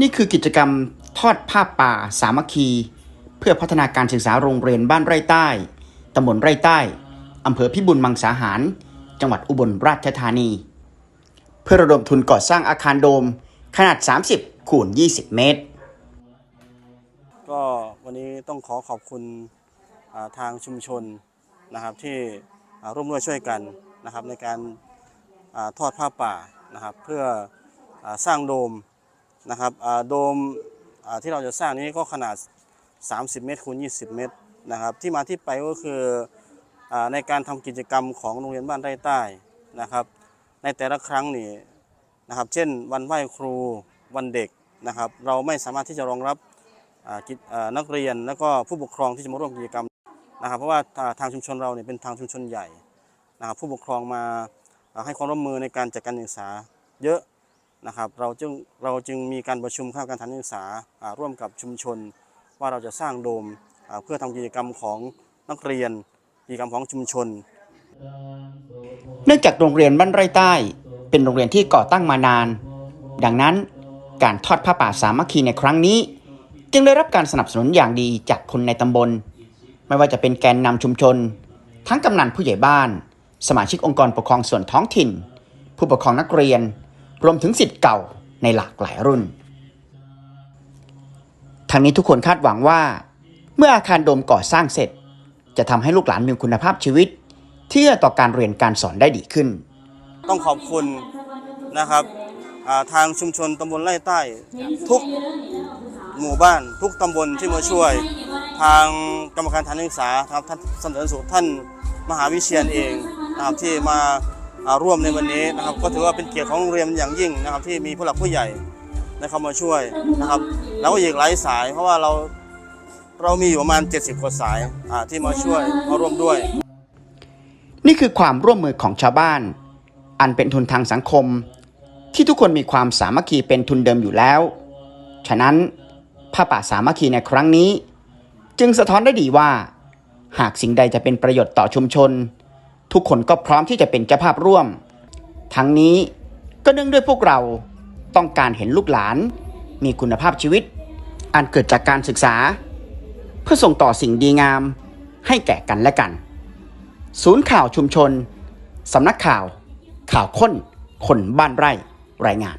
นี่คือกิจกรรมทอดผ้าป่า สามัคคี เพื่อพัฒนาการศึกษาโรงเรียนบ้านไร่ใต้ตำบลไร่ใต้อำเภอพิบูลมังสาหาร จังหวัดอุบลราชธานี เพื่อระดมทุนก่อสร้างอาคารโดมขนาด 30 คูณ 20 เมตร ก็วันนี้ต้องขอขอบคุณทางชุมชนนะครับที่ร่วมด้วยช่วยกันนะครับในการอทอดผ้าป่านะครับเพื่ออสร้างโดม นะครับโดมที่เราจะสร้างนี้ก็ขนาด 30 เมตรคูณ 20 เมตรนะครับที่มาที่ไปก็คืออในการทำกิจกรรมของโรงเรียนบ้านไร่ใต้นะครับในแต่ละครั้งนี่นะครับเช่นวันไหว้ครูวันเด็กนะครับเราไม่สามารถที่จะรองรับนักเรียนแล้วก็ผู้ปกครองที่จะมาร่วมกิจกรรมนะครับเพราะว่าทางชุมชนเราเนี่ยเป็นทางชุมชนใหญ่นะครับผู้ปกครองมาให้ความร่วมมือในการจัดการศึกษาเยอะ นะครับเราจึงเราจึงมีการประชุมข้าการฐานศึกษาร่วมกับชุมชน ว่าเราจะสร้างโดมเพื่อทำกิจกรรมของนักเรียนกิจกรรมของชุมชน เนื่องจากโรงเรียนบ้านไร่ใต้ เป็นโรงเรียนที่ก่อตั้งมานาน ดังนั้นการทอดผ้าป่าสามัคคีในครั้งนี้ จึงได้รับการสนับสนุนอย่างดีจากคนในตำบล ไม่ว่าจะเป็นแกนนำชุมชน ทั้งกำนันผู้ใหญ่บ้าน สมาชิกองค์กรปกครองส่วนท้องถิ่น ผู้ปกครองนักเรียน รวมถึงสิทธิ์เก่าในหลากหลายรุ่นทางนี้ทุกคนคาดหวังว่า เมื่ออาคารโดมก่อสร้างเสร็จ จะทำให้ลูกหลานมีคุณภาพชีวิต ที่จะต่อการเรียนการสอนได้ดีขึ้น ต้องขอบคุณนะครับทางชุมชนตำบลไร่ใต้ ทุกหมู่บ้าน ทุกตำบลที่มาช่วย ทางกรรมการฐานศึกษาครับท่านเสนอสุขท่านมหาวิเชียนเองนะครับที่มา ร่วมในวันนี้นะครับ ก็ถือว่าเป็นเกียรติของโรงเรียนอย่างยิ่งนะครับ ที่มีผู้หลักผู้ใหญ่ได้เข้ามาช่วยนะครับ แล้วก็อีกหลายสายเพราะว่าเราเรามีอยู่ประมาณ 70กว่าสายที่มาช่วยมาร่วมด้วย นี่คือความร่วมมือของชาวบ้าน อันเป็นทุนทางสังคม ที่ทุกคนมีความสามัคคีเป็นทุนเดิมอยู่แล้ว ฉะนั้นผ้าป่าสามัคคีในครั้งนี้ จึงสะท้อนได้ดีว่า หากสิ่งใดจะเป็นประโยชน์ต่อชุมชน ทุกคนก็พร้อมที่จะเป็นเจ้าภาพร่วม ทั้งนี้ก็เนื่องด้วยพวกเราต้องการเห็นลูกหลาน มีคุณภาพชีวิต อันเกิดจากการศึกษา เพื่อส่งต่อสิ่งดีงาม ให้แก่กันและกัน ศูนย์ข่าวชุมชน สำนักข่าว ข่าวค้นคนบ้านไร่รายงาน